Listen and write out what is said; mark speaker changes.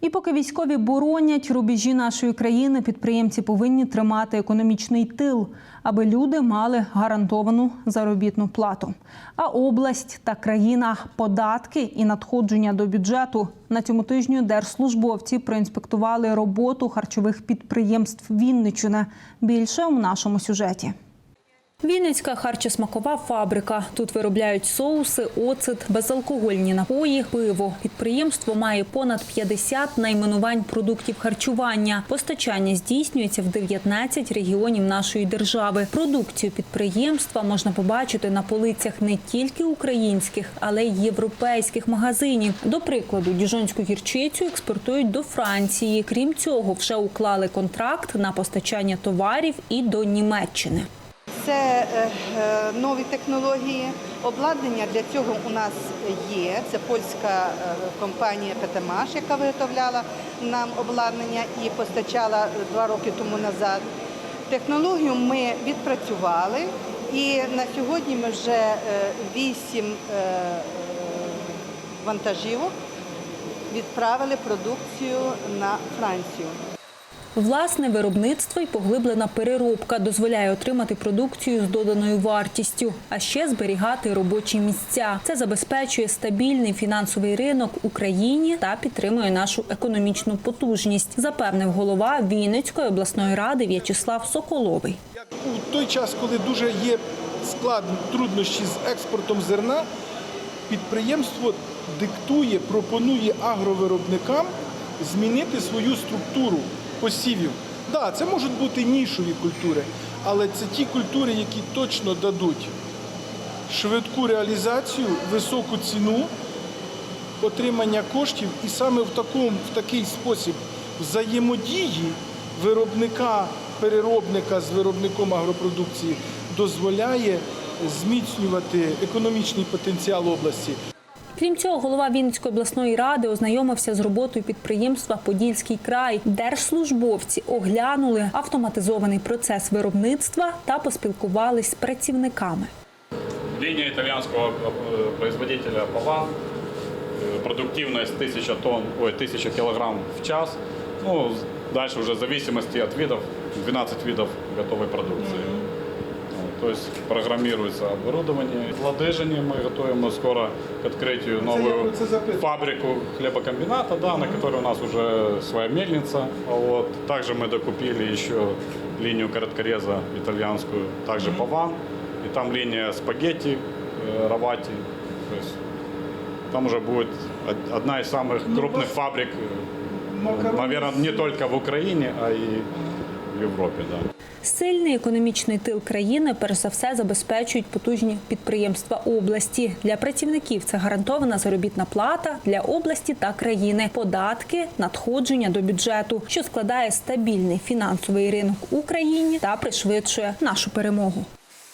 Speaker 1: І поки військові боронять рубежі нашої країни, підприємці повинні тримати економічний тил, аби люди мали гарантовану заробітну плату. А область та країна податки і надходження до бюджету на цьому тижні держслужбовці проінспектували роботу харчових підприємств Вінниччини. Більше у нашому сюжеті. Вінницька харчосмакова фабрика. Тут виробляють соуси, оцет, безалкогольні напої, пиво. Підприємство має понад 50 найменувань продуктів харчування. Постачання здійснюється в 19 регіонів нашої держави. Продукцію підприємства можна побачити на полицях не тільки українських, але й європейських магазинів. До прикладу, діжонську гірчицю експортують до Франції. Крім цього, вже уклали контракт на постачання товарів і до Німеччини.
Speaker 2: Це е, е, нові технології. Обладнання для цього у нас є. Це польська е, компанія Петемаш, яка виготовляла нам обладнання і постачала два роки тому назад. Технологію ми відпрацювали, і на сьогодні ми вже вісім вантажівок відправили продукцію на Францію.
Speaker 1: Власне виробництво і поглиблена переробка дозволяє отримати продукцію з доданою вартістю, а ще зберігати робочі місця. Це забезпечує стабільний фінансовий ринок Україні та підтримує нашу економічну потужність, запевнив голова Вінницької обласної ради В'ячеслав Соколовий.
Speaker 3: У той час, коли дуже є складні труднощі з експортом зерна, підприємство диктує, пропонує агровиробникам змінити свою структуру посівів. Так, да, це можуть бути нішові культури, але це ті культури, які точно дадуть швидку реалізацію, високу ціну, отримання коштів, і саме в такому в такий спосіб взаємодії виробника, переробника з виробником агропродукції дозволяє зміцнювати економічний потенціал області.
Speaker 1: Крім цього, голова Вінницької обласної ради ознайомився з роботою підприємства Подільський край. Держслужбовці оглянули автоматизований процес виробництва та поспілкувались з працівниками.
Speaker 4: Линия итальянского э, производителя Паван, э, продуктивность 1000 тонн, ой, 1000 килограмм в час. Ну, дальше уже в зависимости от видов, 12 видов готовой продукции. То есть программируется оборудование. В Ладыжине мы готовим скоро к открытию новую фабрику хлебокомбината, да, на которой у нас уже своя мельница. Вот. Также мы докупили еще линию короткореза итальянскую, также Паван. И там линия спагетти, э, равати. То есть там уже будет од- одна из самых крупных фабрик,
Speaker 3: Макароны
Speaker 4: наверное, не только в Украине, а и в Європі. Да.
Speaker 1: Сильний економічний тил країни перш за все забезпечують потужні підприємства області. Для працівників це гарантована заробітна плата для області та країни, податки, надходження до бюджету, що складає стабільний фінансовий ринок Україні та пришвидшує нашу перемогу.